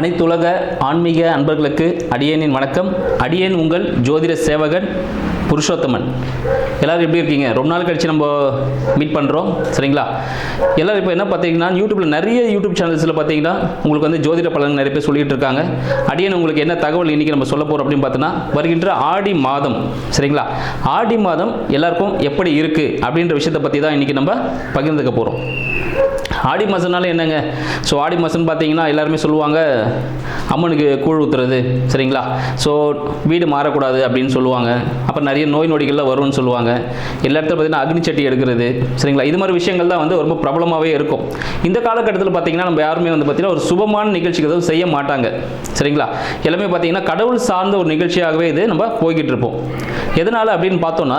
அனைத்துலக ஆன்மீக அன்பர்களுக்கு அடியேனின் வணக்கம். அடியேன் உங்கள் ஜோதிட சேவகன் புருஷோத்தமன். எல்லாரும் எப்படி இருக்கீங்க? ரொம்ப நாள் கழிச்சு நம்ம மீட் பண்ணுறோம் சரிங்களா? எல்லாரும் இப்போ என்ன பார்த்தீங்கன்னா யூடியூப்பில் நிறைய யூடியூப் சேனல்ஸில் பார்த்தீங்கன்னா உங்களுக்கு வந்து ஜோதிட பலன் நிறைய பேர் சொல்லிட்டு இருக்காங்க. அடியன் உங்களுக்கு என்ன தகவல் இன்றைக்கி நம்ம சொல்ல போகிறோம் அப்படின்னு பார்த்தோன்னா வருகின்ற ஆடி மாதம். சரிங்களா? ஆடி மாதம் எல்லாருக்கும் எப்படி இருக்குது அப்படின்ற விஷயத்தை பற்றி தான் இன்றைக்கி நம்ம பகிர்ந்துக்க போகிறோம் ஆடி மாதம்னால என்னங்க? ஸோ ஆடி மாதம்னு பார்த்தீங்கன்னா எல்லாருமே சொல்லுவாங்க அம்மனுக்கு கூழ் ஊற்றுறது சரிங்களா? ஸோ வீடு மாறக்கூடாது அப்படின்னு சொல்லுவாங்க. அப்புறம் நிறைய நோய் நொடிகள்லாம் வரும்னு சொல்லுவாங்க. எல்லா இடத்துல பார்த்தீங்கன்னா அக்னி சட்டி எடுக்கிறது. சரிங்களா? இது மாதிரி விஷயங்கள் தான் வந்து ரொம்ப பிரபலமாகவே இருக்கும். இந்த காலகட்டத்தில் பார்த்தீங்கன்னா நம்ம யாருமே வந்து பார்த்தீங்கன்னா ஒரு சுபமான நிகழ்ச்சிக்கு எதுவும் செய்ய மாட்டாங்க. சரிங்களா? எல்லாமே பார்த்தீங்கன்னா கடவுள் சார்ந்த ஒரு நிகழ்ச்சியாகவே இது நம்ம போய்கிட்டு இருப்போம். எதனால் அப்படின்னு பார்த்தோன்னா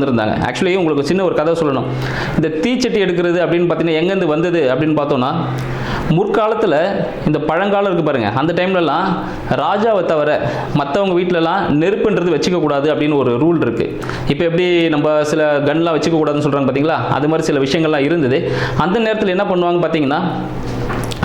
வந்திருந்தாங்க. ஆக்சுவலி உங்களுக்கு சின்ன ஒரு கதை சொல்லணும். இந்த தீச்சட்டி எடுக்கிறது அப்படின்னு பார்த்தீங்கன்னா எங்கேருந்து வந்தது அப்படின்னு பார்த்தோன்னா முற்காலத்தில் இந்த பழங்காலம் இருக்குது பாருங்கள் அந்த டைம்லலாம் ராஜாவை தவிர மற்றவங்க வீட்டிலலாம் நெருப்புன்றது வச்சுக்கக்கூடாது அப்படின்னு ஒரு ரூல் இருக்குது இப்போ எப்படி நம்ம சில கன்லாம் வச்சுக்கக்கூடாதுன்னு சொல்கிறாங்க பார்த்தீங்களா அது மாதிரி சில விஷயங்கள்லாம் இருந்தது. அந்த நேரத்தில் என்ன பண்ணுவாங்க பார்த்தீங்கன்னா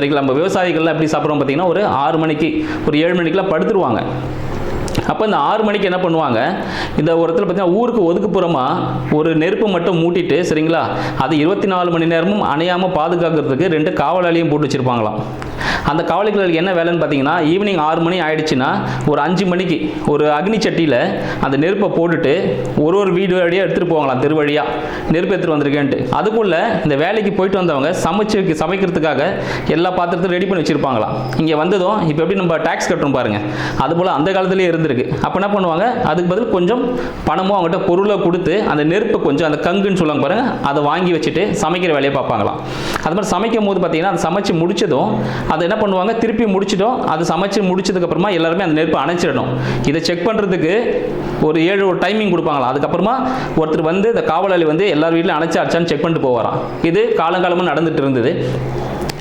சரிங்களா? நம்ம விவசாயிகள்லாம் எப்படி சாப்பிட்றோம் பார்த்தீங்கன்னா ஒரு ஆறு மணிக்கு ஒரு ஏழு மணிக்கெலாம் படுத்துருவாங்க. அப்போ இந்த ஆறு மணிக்கு என்ன பண்ணுவாங்க? இந்த ஒரு இடத்துல பார்த்தீங்கன்னா ஊருக்கு ஒதுக்குப்புறமாக ஒரு நெருப்பு மட்டும் மூட்டிட்டு சரிங்களா? அது இருபத்தி நாலு மணி நேரமும் அணையாமல் பாதுகாக்கிறதுக்கு ரெண்டு காவலாளியும் போட்டு வச்சுருப்பாங்களாம். அந்த காவலிகளுக்கு என்ன வேலைன்னு பார்த்தீங்கன்னா ஈவினிங் ஆறு மணி ஆயிடுச்சுன்னா ஒரு அஞ்சு மணிக்கு ஒரு அக்னி சட்டியில் அந்த நெருப்பை போட்டுட்டு ஒரு ஒரு வீடு வழியாக எடுத்துகிட்டு போவாங்களாம் தெரு வழியாக நெருப்பு எடுத்துகிட்டு வந்திருக்கேன்ட்டு. அதுக்குள்ளே இந்த வேலைக்கு போயிட்டு வந்தவங்க சமைச்சு சமைக்கிறதுக்காக எல்லா பாத்திரத்தையும் ரெடி பண்ணி வச்சுருப்பாங்களாம். இங்கே வந்ததும் இப்போ எப்படி நம்ம டேக்ஸ் கட்டுறோம் பாருங்கள் அதுபோல் அந்த காலத்துலேயே இருந்திருக்கு. அப்போ என்ன பண்ணுவாங்க? அதுக்கு பதில் கொஞ்சம் பணமோ அவங்ககிட்ட பொருளை கொடுத்து அந்த நெருப்பை கொஞ்சம் அந்த கங்குன்னு சொல்லுவாங்க பாருங்க அதை வாங்கி வச்சுட்டு சமைக்கிற வேலையை பார்ப்பாங்களாம். அது மாதிரி சமைக்கும் போது பார்த்தீங்கன்னா அதை சமைச்சு முடிச்சதும் அதை என்ன பண்ணுவாங்க? திருப்பி முடிச்சிட்டோம். அது சமைச்சு முடிச்சதுக்கப்புறமா எல்லாருமே அந்த நெருப்பை அணைச்சிடணும். இதை செக் பண்ணுறதுக்கு ஒரு ஏழு ஒரு டைமிங் கொடுப்பாங்களாம். அதுக்கப்புறமா ஒருத்தர் வந்து இந்த காவலாளி வந்து எல்லார் வீட்டிலும் அணைச்சி அடிச்சான்னு செக் பண்ணிட்டு போவாராம். இது காலங்காலமாக நடந்துட்டு இருந்தது.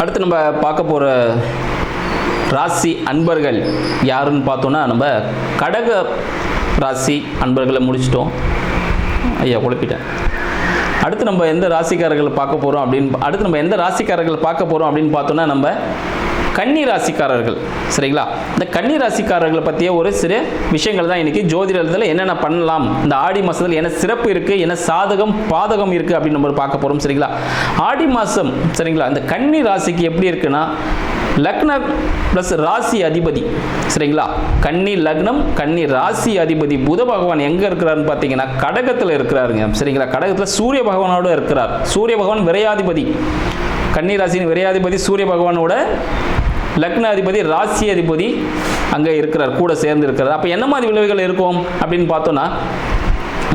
அடுத்து நம்ம பார்க்க போகிற ராசி அன்பர்கள் யாருன்னு பார்த்தோன்னா நம்ம கடக ராசி அன்பர்களை முடிச்சிட்டோம். ஐயா குழப்பிட்டேன் அடுத்து நம்ம எந்த ராசிக்காரர்கள் பார்க்க போகிறோம் அப்படின்னு அடுத்து நம்ம எந்த ராசிக்காரர்கள் பார்க்க போகிறோம் அப்படின்னு பார்த்தோன்னா நம்ம கன்னி ராசிக்காரர்கள் சரிங்களா? இந்த கன்னி ராசிக்காரர்களை பற்றிய ஒரு சிறு விஷயங்கள் தான் இன்றைக்கி ஜோதிடத்தில் என்னென்ன பண்ணலாம் இந்த ஆடி மாதத்தில் என்ன சிறப்பு இருக்குது என்ன சாதகம் பாதகம் இருக்குது அப்படின்னு நம்ம பார்க்க போகிறோம் சரிங்களா? ஆடி மாதம் சரிங்களா? இந்த கன்னி ராசிக்கு எப்படி இருக்குன்னா லக்ன ப்ளஸ் ராசி அதிபதி சரிங்களா? கன்னி லக்னம் கன்னி ராசி அதிபதி புத பகவான் எங்கே இருக்கிறாருன்னு பார்த்தீங்கன்னா கடகத்தில் இருக்கிறாருங்க சரிங்களா? கடகத்தில் சூரிய பகவானோட இருக்கிறார். சூரிய பகவான் விரையாதிபதி. கன்னி ராசியின் விரையாதிபதி சூரிய பகவானோட லக்ன அதிபதி ராசி அதிபதி அங்கே இருக்கிறார் கூட சேர்ந்து இருக்கிறார். அப்போ என்ன மாதிரி விளைவுகள் இருக்கும் அப்படின்னு பார்த்தோன்னா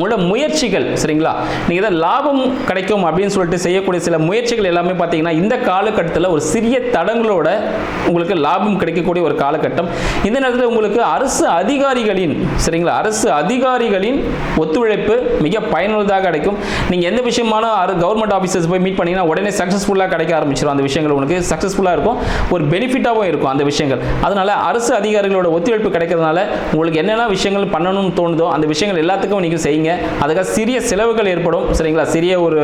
உங்களோட முயற்சிகள் சரிங்களா? நீங்கள் தான் லாபம் கிடைக்கும் அப்படின்னு சொல்லிட்டு செய்யக்கூடிய சில முயற்சிகள் எல்லாமே பார்த்தீங்கன்னா இந்த காலகட்டத்தில் ஒரு சிறிய தடங்களோட உங்களுக்கு லாபம் கிடைக்கக்கூடிய ஒரு காலகட்டம். இந்த நேரத்தில் உங்களுக்கு அரசு அதிகாரிகளின் சரிங்களா? அரசு அதிகாரிகளின் ஒத்துழைப்பு மிக பயனுள்ளதாக கிடைக்கும். நீங்கள் எந்த விஷயமான கவர்மெண்ட் ஆஃபீஸர்ஸ் போய் மீட் பண்ணீங்கன்னா உடனே சக்ஸஸ்ஃபுல்லாக கிடைக்க ஆரம்பிச்சிடும் அந்த விஷயங்கள் உங்களுக்கு. சக்ஸஸ்ஃபுல்லாக இருக்கும். ஒரு பெனிஃபிட்டாகவும் இருக்கும் அந்த விஷயங்கள். அதனால் அரசு அதிகாரிகளோட ஒத்துழைப்பு கிடைக்கிறதுனால உங்களுக்கு என்னென்ன விஷயங்கள் பண்ணணும்னு தோணுதோ அந்த விஷயங்கள் எல்லாத்துக்கும் நீங்கள் செய்யுங்க. அதுக்காக சிறிய செலவுகள் ஏற்படும். சரிங்களா? சிறிய ஒரு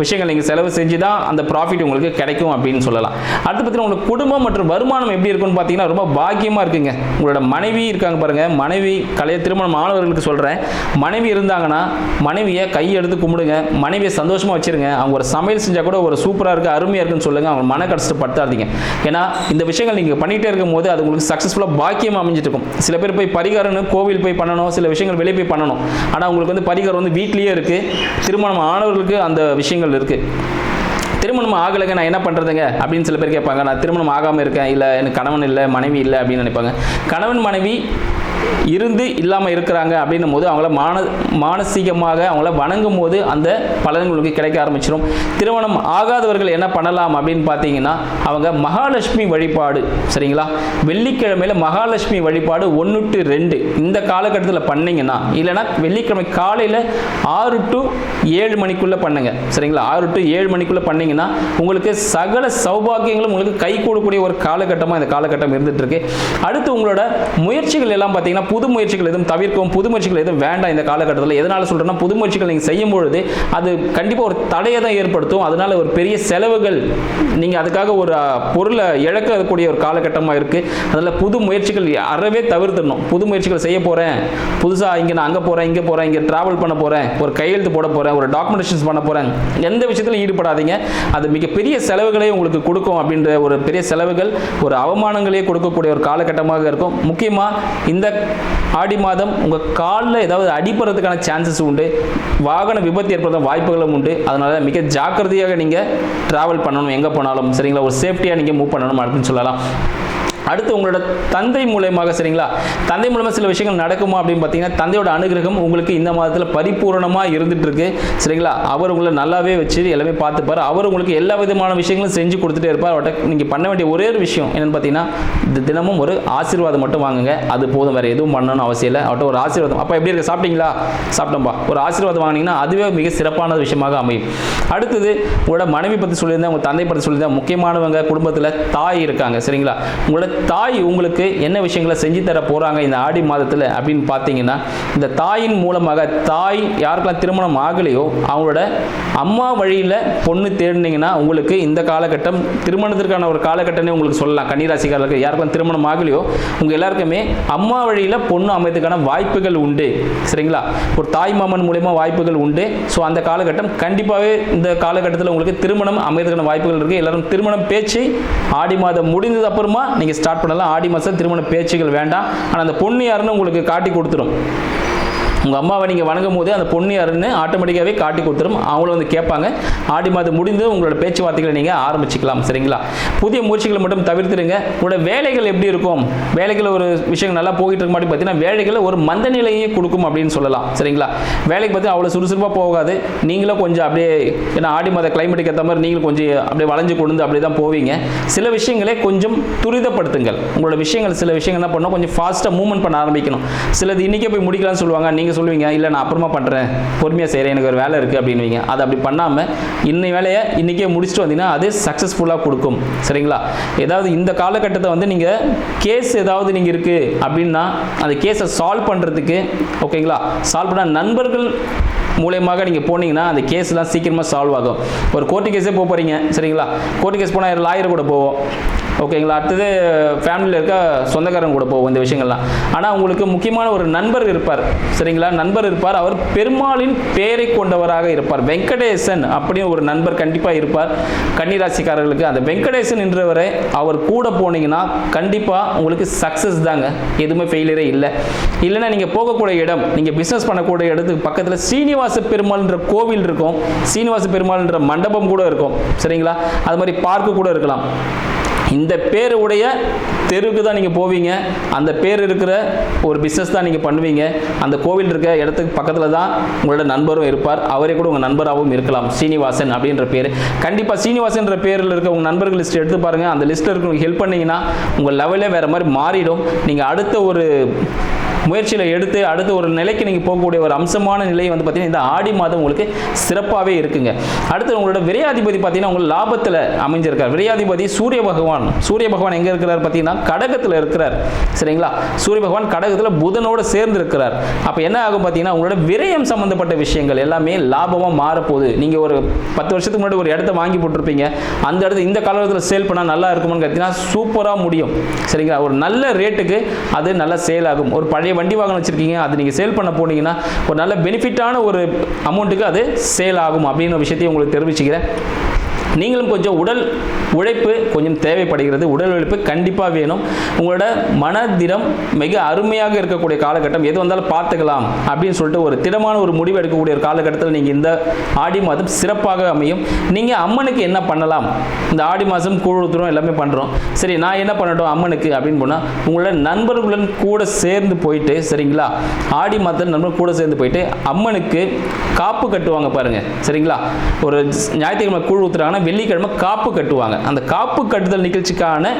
விஷயங்கள் நீங்கள் செலவு செஞ்சு தான் அந்த ப்ராஃபிட் உங்களுக்கு கிடைக்கும் அப்படின்னு சொல்லலாம். அடுத்து பார்த்தீங்கன்னா உங்களுக்கு குடும்பம் மற்றும் வருமானம் எப்படி இருக்குன்னு பார்த்தீங்கன்னா ரொம்ப பாக்கியமாக இருக்குங்க. உங்களோட மனைவி இருக்காங்க பாருங்க. மனைவி கலைய திருமணம் மாணவர்களுக்கு சொல்கிறேன் மனைவி இருந்தாங்கன்னா மனைவியை கை எடுத்து கும்பிடுங்க. மனைவியை சந்தோஷமாக வச்சிருங்க. அவங்க ஒரு சமையல் செஞ்சால் கூட ஒரு சூப்பராக இருக்குது அருமையாக இருக்குன்னு சொல்லுங்கள் அவங்க மன கஷ்டத்தை படுத்தாதீங்க. ஏன்னா இந்த விஷயங்கள் நீங்கள் பண்ணிகிட்டே இருக்கும் போது அது உங்களுக்கு சக்ஸஸ்ஃபுல்லாக பாக்கியமாக அமைஞ்சிட்டு இருக்கும். சில பேர் போய் பரிகாரம்னு கோவில் போய் பண்ணணும். சில விஷயங்கள் வெளியே போய் பண்ணணும். ஆனால் உங்களுக்கு வந்து பரிகாரம் வந்து வீட்லேயே இருக்குது திருமணம் ஆனவர்களுக்கு அந்த விஷயங்கள் இருக்குது திருமணம் ஆகலைங்க நான் என்ன பண்ணுறதுங்க அப்படின்னு சில பேர் கேட்பாங்க. நான் திருமணம் ஆகாமல் இருக்கேன். இல்லை எனக்கு கணவன் இல்லை மனைவி இல்லை அப்படின்னு நினைப்பாங்க. கணவன் மனைவி இருந்து இல்லாமல் இருக்கிறாங்க அப்படின்னும் போது அவங்கள மான மானசீகமாக அவங்கள வணங்கும் போது அந்த பலன்களுக்கு கிடைக்க ஆரம்பிச்சிடும் திருமணம் ஆகாதவர்கள் என்ன பண்ணலாம் அப்படின்னு பார்த்தீங்கன்னா அவங்க மகாலட்சுமி வழிபாடு சரிங்களா? வெள்ளிக்கிழமையில் மகாலட்சுமி வழிபாடு ஒன்று டு ரெண்டு இந்த காலகட்டத்தில் பண்ணிங்கன்னா இல்லைன்னா வெள்ளிக்கிழமை காலையில் ஆறு டு ஏழு மணிக்குள்ளே பண்ணுங்க சரிங்களா? ஆறு டு ஏழு மணிக்குள்ளே பண்ணிங்கன்னா உங்களுக்கு சகல சௌபாகியங்களும் உங்களுக்கு கை கூடக்கூடிய ஒரு காலகட்டமாக இந்த காலகட்டம் இருந்துட்டு இருக்கு. அடுத்து உங்களோட முயற்சிகள் எல்லாம் பார்த்தீங்கன்னா பார்த்தீங்கன்னா புது முயற்சிகள் எதுவும் தவிர்க்கவும் புது முயற்சிகள் எதுவும் வேண்டாம் இந்த காலகட்டத்தில். எதனால் சொல்கிறேன்னா புது முயற்சிகள் நீங்கள் செய்யும் பொழுது அது கண்டிப்பாக ஒரு தடையை தான் ஏற்படுத்தும். அதனால ஒரு பெரிய செலவுகள் நீங்கள் அதுக்காக ஒரு பொருளை இழக்கக்கூடிய ஒரு காலகட்டமாக இருக்குது அதில் புது முயற்சிகள் அறவே தவிர்த்துடணும். புது முயற்சிகள் செய்ய போகிறேன் புதுசாக இங்கே நான் அங்கே போகிறேன் இங்கே போகிறேன் இங்கே ட்ராவல் பண்ண போகிறேன் ஒரு கையெழுத்து போட போகிறேன் ஒரு டாக்குமெண்டேஷன்ஸ் பண்ண போகிறேன் எந்த விஷயத்திலும் ஈடுபடாதீங்க. அது மிகப்பெரிய செலவுகளே உங்களுக்கு கொடுக்கும் அப்படின்ற ஒரு பெரிய செலவுகள் ஒரு அவமானங்களே கொடுக்கக்கூடிய ஒரு காலகட்டமாக இருக்கும். முக்கியமாக இந்த ஆடி மாதம் உங்கள் காலில் ஏதாவது அடிபடுறதுக்கான சான்சஸ் உண்டு. வாகன விபத்து ஏற்படுற வாய்ப்புகளும் உண்டு. அதனால் மிக ஜாக்கிரதையாக நீங்கள் ட்ராவல் பண்ணணும். எங்கே போனாலும். சரிங்களா? ஒரு சேஃப்டியாக நீங்கள் மூவ் பண்ணணும் அப்படின்னு சொல்லலாம். அடுத்து உங்களோட தந்தை மூலயமாக சரிங்களா? தந்தை மூலமாக சில விஷயங்கள் நடக்குமா அப்படின்னு பார்த்தீங்கன்னா தந்தையோட அனுகிரகம் உங்களுக்கு இந்த மாதத்தில் பரிபூரணமாக இருந்துட்டு இருக்கு சரிங்களா? அவர் உங்களை நல்லாவே வச்சு எல்லாமே பார்த்துப்பார். அவர் உங்களுக்கு எல்லா விதமான விஷயங்களும் செஞ்சு கொடுத்துட்டே இருப்பார். அவர்கிட்ட நீங்கள் பண்ண வேண்டிய ஒரே ஒரு விஷயம் என்னென்னு பார்த்தீங்கன்னா தினமும் ஒரு ஆசீர்வாதம் மட்டும் வாங்குங்க. அது போதும். வேறு எதுவும் பண்ணணும்னு அவசியம் இல்லை. அவர்கிட்ட ஒரு ஆசீர்வாதம். அப்போ எப்படி இருக்கு? சாப்பிட்டீங்களா? சாப்பிட்டோம்பா. ஒரு ஆசீர்வாதம் வாங்கினீங்கன்னா அதுவே மிக சிறப்பான விஷயமாக அமையும். அடுத்தது உங்களோட மனைவி பற்றி சொல்லியிருந்தேன் உங்கள் தந்தை பற்றி சொல்லியிருந்தேன். முக்கியமானவங்க குடும்பத்தில் தாய் இருக்காங்க. சரிங்களா? உங்களோட தாய் உங்களுக்கு என்ன விஷயங்களை செஞ்சு தர போகிறாங்க இந்த ஆடி மாதத்தில் அப்படின்னு பார்த்தீங்கன்னா இந்த தாயின் மூலமாக தாய் யாருக்கெல்லாம் திருமணம் ஆகலையோ அவங்களோட அம்மா வழியில் பொண்ணு தேடினீங்கன்னா உங்களுக்கு இந்த காலகட்டம் திருமணத்திற்கான ஒரு காலகட்டமே உங்களுக்கு சொல்லலாம். கன்னிராசிக்காரர்களுக்கு யாருக்கெல்லாம் திருமணம் ஆகலையோ உங்கள் எல்லாருக்குமே அம்மா வழியில் பொண்ணு அமைத்துக்கான வாய்ப்புகள் உண்டு. சரிங்களா? ஒரு தாய் மாமன் மூலயமா வாய்ப்புகள் உண்டு. ஸோ அந்த காலகட்டம் கண்டிப்பாகவே இந்த காலகட்டத்தில் உங்களுக்கு திருமணம் அமைத்துக்கான வாய்ப்புகள் இருக்குது எல்லாரும் திருமணம் பேச்சு ஆடி மாதம் முடிந்தது அப்புறமா நீங்கள் ஸ்டார்ட் பண்ணலாம். ஆடி மாதம் திருமண பேச்சுகள் வேண்டாம். ஆனால் அந்த பொண்ணு யாருன்னு உங்களுக்கு காட்டி கொடுத்துரும். உங்கள் அம்மாவை நீங்கள் வணங்கும் போது அந்த பொண்ணு யாருன்னு ஆட்டோமேட்டிக்காகவே காட்டி கொடுத்துரும். அவங்களும் வந்து கேட்பாங்க. ஆடி மாதம் முடிந்து உங்களோட பேச்சுவார்த்தைகளை நீங்கள் ஆரம்பிச்சுக்கலாம் சரிங்களா? புதிய முயற்சிகளை மட்டும் தவிர்த்துருங்க. உங்களோட வேலைகள் எப்படி இருக்கும்? வேலைகள் ஒரு விஷயம் நல்லா போயிட்டு இருக்க மாதிரி பார்த்தீங்கன்னா வேலைகளை ஒரு மந்த நிலையே கொடுக்கும் அப்படின்னு சொல்லலாம் சரிங்களா? வேலைக்கு பார்த்து அவ்வளோ சுறுசுறுப்பாக போகாது. நீங்களும் கொஞ்சம் அப்படியே ஏன்னா ஆடி மாத கிளைமேட்டுக்கு ஏற்ற மாதிரி நீங்களும் கொஞ்சம் அப்படியே வளைஞ்சு கொண்டு அப்படியே தான் போவீங்க. சில விஷயங்களை கொஞ்சம் துரிதப்படுத்துங்கள். உங்களோட விஷயங்கள் சில விஷயங்கள் என்ன பண்ணணும்? கொஞ்சம் ஃபாஸ்ட்டாக மூவ்மெண்ட் பண்ண ஆரம்பிக்கணும். சிலது இன்றைக்கே போய் முடிக்கலாம்னு சொல்லுவாங்க. நீங்கள் சொல்லுவீங்க இல்லை நான் அப்புறமா பண்ணுறேன் பொறுமையாக செய்கிறேன் எனக்கு ஒரு வேலை இருக்குது அப்படின்வீங்க அதை அப்படி பண்ணாமல் இன்னை வேலையை இன்றைக்கே முடிச்சுட்டு வந்தீங்கன்னா அது சக்ஸஸ்ஃபுல்லாக கொடுக்கும். சரிங்களா? ஏதாவது இந்த காலகட்டத்தை வந்து நீங்கள் கேஸ் ஏதாவது நீங்கள் இருக்குது அப்படின்னா அந்த கேஸை சால்வ் பண்ணுறதுக்கு ஓகேங்களா? சால்வ் பண்ண நண்பர்கள் மூலயமாக நீங்கள் போனீங்கன்னா அந்த கேஸ்லாம் சீக்கிரமாக சால்வ் ஆகும். ஒரு கோர்ட்டு கேஸே போக போகிறீங்க சரிங்களா? கோர்ட்டு கேஸ் போனால் லாயர் கூட போவோம். ஓகேங்களா அடுத்தது ஃபேமிலியில் இருக்க சொந்தக்காரங்க கூட போகும் இந்த விஷயங்கள்லாம். ஆனால் உங்களுக்கு முக்கியமான ஒரு நண்பர் இருப்பார். சரிங்களா? நண்பர் இருப்பார். அவர் பெருமாளின் பெயரை கொண்டவராக இருப்பார். வெங்கடேசன் அப்படின்னு ஒரு நண்பர் கண்டிப்பாக இருப்பார். கன்னிராசிக்காரர்களுக்கு அந்த வெங்கடேசன் என்றவரை அவர் கூட போனீங்கன்னா கண்டிப்பாக உங்களுக்கு சக்ஸஸ் தாங்க. எதுவுமே ஃபெயிலியரே இல்லை. இல்லைன்னா நீங்கள் போகக்கூடிய இடம் நீங்கள் பிஸ்னஸ் பண்ணக்கூடிய இடத்துக்கு பக்கத்தில் சீனிவாச பெருமாள்ன்ற கோவில் இருக்கும். சீனிவாச பெருமாள்ன்ற மண்டபம் கூட இருக்கும். சரிங்களா? அது மாதிரி பார்க்கு கூட இருக்கலாம். இந்த பேர் உடைய தெருவுக்கு தான் நீங்கள் போவீங்க. அந்த பேர் இருக்கிற ஒரு பிஸ்னஸ் தான் நீங்கள் பண்ணுவீங்க. அந்த கோவில் இருக்க இடத்துக்கு பக்கத்தில் தான் உங்களோட நண்பரும் இருப்பார். அவரே கூட உங்கள் நண்பராகவும் இருக்கலாம். சீனிவாசன் அப்படின்ற பேர். கண்டிப்பாக சீனிவாசன்ற பேரில் இருக்க உங்கள் நண்பர்கள் லிஸ்ட் எடுத்து பாருங்கள் அந்த லிஸ்ட்டில் இருக்கிறவங்க ஹெல்ப் பண்ணீங்கன்னா உங்கள் லெவலே வேறு மாதிரி மாறிடும். நீங்கள் அடுத்த ஒரு முயற்சியில் எடுத்து அடுத்த ஒரு நிலைக்கு நீங்கள் போகக்கூடிய ஒரு அம்சமான நிலை வந்து பார்த்தீங்கன்னா இந்த ஆடி மாதம் உங்களுக்கு சிறப்பாகவே இருக்குங்க. அடுத்து உங்களோட விரையாதிபதி பார்த்தீங்கன்னா உங்கள் லாபத்தில் அமைஞ்சிருக்கார். விரையாதிபதி சூரிய பகவான். சூரிய பகவான் எங்கே இருக்கிறார் பார்த்தீங்கன்னா கடகத்தில் இருக்கிறார். சரிங்களா? சூரிய பகவான் கடகத்தில் புதனோடு சேர்ந்து இருக்கிறார் அப்போ என்ன ஆகும் பார்த்தீங்கன்னா உங்களோட விரயம் சம்மந்தப்பட்ட விஷயங்கள் எல்லாமே லாபமாக மாறப்போகுது. நீங்கள் ஒரு பத்து வருஷத்துக்கு முன்னாடி ஒரு இடத்த வாங்கி போட்டிருப்பீங்க. அந்த இடத்து இந்த காலகட்டத்தில் சேல் பண்ணால் நல்லா இருக்கும்னு பார்த்தீங்கன்னா சூப்பராக முடியும். சரிங்களா? ஒரு நல்ல ரேட்டுக்கு அது நல்லா சேல் ஆகும். ஒரு பழைய வண்டி வாகனம் வச்சுருக்கீங்க அது நீங்கள் சேல் பண்ண போனீங்கன்னா ஒரு நல்ல பெனிஃபிட்டான ஒரு அமௌண்ட்டுக்கு அது சேல் ஆகும் அப்படின்ற விஷயத்தையும் உங்களுக்கு தெரிவிச்சுக்கிறேன். நீங்களும் கொஞ்சம் உடல் உழைப்பு கொஞ்சம் தேவைப்படுகிறது. உடல் உழைப்பு கண்டிப்பாக வேணும். உங்களோட மனதிடம் மிக அருமையாக இருக்கக்கூடிய காலகட்டம் எது வந்தாலும் பார்த்துக்கலாம் அப்படின்னு சொல்லிட்டு ஒரு திடமான ஒரு முடிவு எடுக்கக்கூடிய ஒரு காலகட்டத்தில் நீங்கள் இந்த ஆடி மாதம் சிறப்பாக அமையும். நீங்கள் அம்மனுக்கு என்ன பண்ணலாம்? இந்த ஆடி மாதம் கூழுத்துறோம் எல்லாமே பண்ணுறோம் சரி நான் என்ன பண்ணட்டும் அம்மனுக்கு அப்படின்னு போனால் உங்களோட நண்பர்களுடன் கூட சேர்ந்து போயிட்டு சரிங்களா? ஆடி மாதம் நண்பர்கள் கூட சேர்ந்து போயிட்டு அம்மனுக்கு காப்பு கட்டுவாங்க பாருங்கள் சரிங்களா? ஒரு ஞாயிற்றுக்கிழமை கூழ் ஊற்றுறாங்கன்னா வெள்ளிக்கிழமை காப்பு கட்டுவாங்க. அந்த காப்பு கட்டுதல் நிகழ்ச்சிக்கான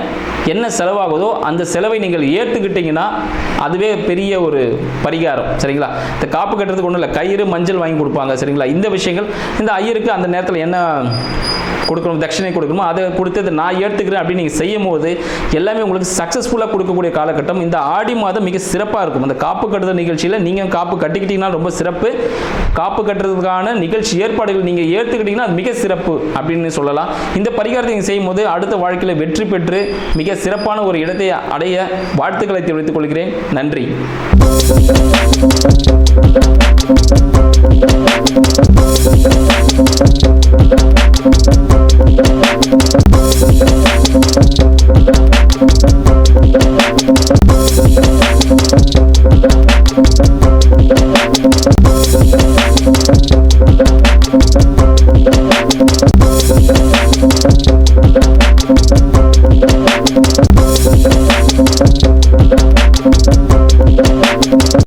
என்ன செலவாகுதோ அந்த செலவை நீங்கள் ஏற்றுக்கிட்டீங்கன்னா அதுவே பெரிய ஒரு பரிகாரம். சரிங்களா? இந்த காப்பு கட்டுறதுக்கு ஒன்றும் இல்லை. கயிறு மஞ்சள் வாங்கி கொடுப்பாங்க. சரிங்களா? இந்த விஷயங்கள் இந்த ஐயருக்கு அந்த நேரத்தில் என்ன கொடுக்கணும் தட்சிணை கொடுக்கணுமோ அதை கொடுத்தது நான் ஏற்றுக்கிறேன் அப்படின்னு நீங்கள் செய்யும் போது எல்லாமே உங்களுக்கு சக்ஸஸ்ஃபுல்லாக கொடுக்கக்கூடிய காலகட்டம். இந்த ஆடி மாதம் மிக சிறப்பாக இருக்கும். அந்த காப்பு கட்டுதல் நிகழ்ச்சியில் நீங்கள் காப்பு கட்டிக்கிட்டீங்கன்னா ரொம்ப சிறப்பு. காப்பு கட்டுறதுக்கான நிகழ்ச்சி ஏற்பாடுகள் நீங்கள் ஏற்றுக்கிட்டீங்கன்னா அது மிக சிறப்பு அப்படின்னு சொல்லலாம் இந்த பரிகாரத்தை நீங்கள் செய்யும் போது அடுத்த வாழ்க்கையில் வெற்றி பெற்று மிக சிறப்பான ஒரு இடத்தை அடைய வாழ்த்துக்களை தெரிவித்துக் கொள்கிறேன் நன்றி